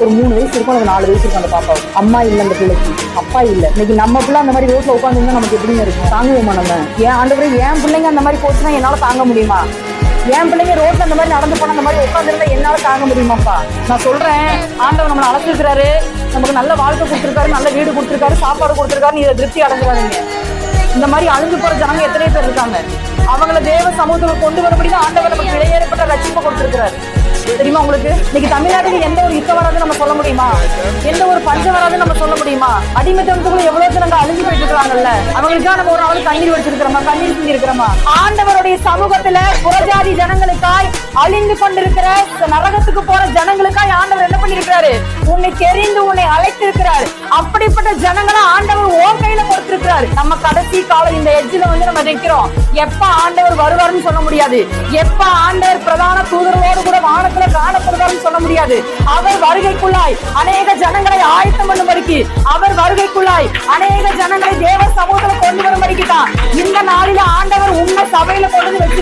ஒரு மூணு வயசு இருக்கும் அது நாலு வயசு இருக்கும் அந்த பாப்பாவுக்கு. அம்மா இல்லை அந்த பிள்ளைக்கு. அப்பா இல்லை. இன்னைக்கு நம்ம பிள்ளை அந்த மாதிரி ரோட்ல உட்காந்துருந்தா நமக்கு எப்படிங்க இருக்கும்? தாங்குவோமா நம்ம? ஏன் ஆண்டவரே என் பிள்ளைங்க அந்த மாதிரி போச்சுன்னா என்னால தாங்க முடியுமா? என் பிள்ளைங்க ரோட்ல அந்த மாதிரி நடந்து போன அந்த மாதிரி உட்காந்துருந்தா என்னால தாங்க முடியுமாப்பா? நான் சொல்றேன் ஆண்டவர் நம்மளை அழைச்சிருக்கிறாரு. நமக்கு நல்ல வாழ்க்கை கொடுத்துருக்காரு நல்ல வீடு கொடுத்துருக்காரு சாப்பாடு கொடுத்துருக்காரு இதை திருப்தி அடைஞ்சிடாதீங்க. இந்த மாதிரி அழிஞ்சு போற ஜனங்க எத்தனை பேர் இருக்காங்க. அவங்கள தேவ சமூகத்துக்கு கொண்டு வரபடிதான் ஆண்டவர் நமக்கு இடையேறப்பட்ட ரட்சிப்பை கொடுத்திருக்கிறாரு. தெரியுமா உங்களுக்கு? இன்னைக்கு தமிழ்நாட்டுக்கு எந்த ஒரு யுத்தம் வராத சொல்ல முடியுமா? எந்த ஒரு பஞ்சம் வராதுன்னு நம்ம சொல்ல முடியுமா? அடிமைத்தனத்துக்குள்ள எவ்வளவு நாங்க அழிஞ்சு போயிட்டு இருக்காங்கல்ல? அவங்களுக்கா நம்ம ஒரு நாள் கண்ணீர் வச்சிருக்கிறோமா? கண்ணீர் சிந்தி இருக்கிறோமா ஆண்டவருடைய சமூகத்துல புறஜாதி ஜனங்களுக்காய் அழிந்து கொண்டிருக்கிற நரகத்துக்கு போற ஜனங்களுக்காய் ஆண்டவர் என்ன பண்ணிருக்கிறாரு உன்னை தெரிந்து உன்னை அழைத்திருக்கிறார். அப்படிப்பட்ட ஜனங்களை ஆண்டவர் ஓ கையில கொடுத்திருக்கிறாரு. நம்ம கடைசி காலம் இந்த எட்ஜில வந்து நம்ம நிக்கிறோம். எப்ப ஆண்டவர் வருவாருன்னு சொல்ல முடியாது. எப்ப ஆண்டவர் பிரதான தூதரோடு கூட வானத்தை முடியாது அவர் வருகைக்குள்ளாய் அநேக ஜனங்களை ஆயத்தம் பண்ணும்படிக்கு அவர் வருகைக்குள்ளாய் அநேக ஜனங்களை தேவ சமூகத்துல கொண்டு வரும்படிக்கு தான் இந்த நாளில ஆண்டவர் உங்க சபையில கொண்டு வந்து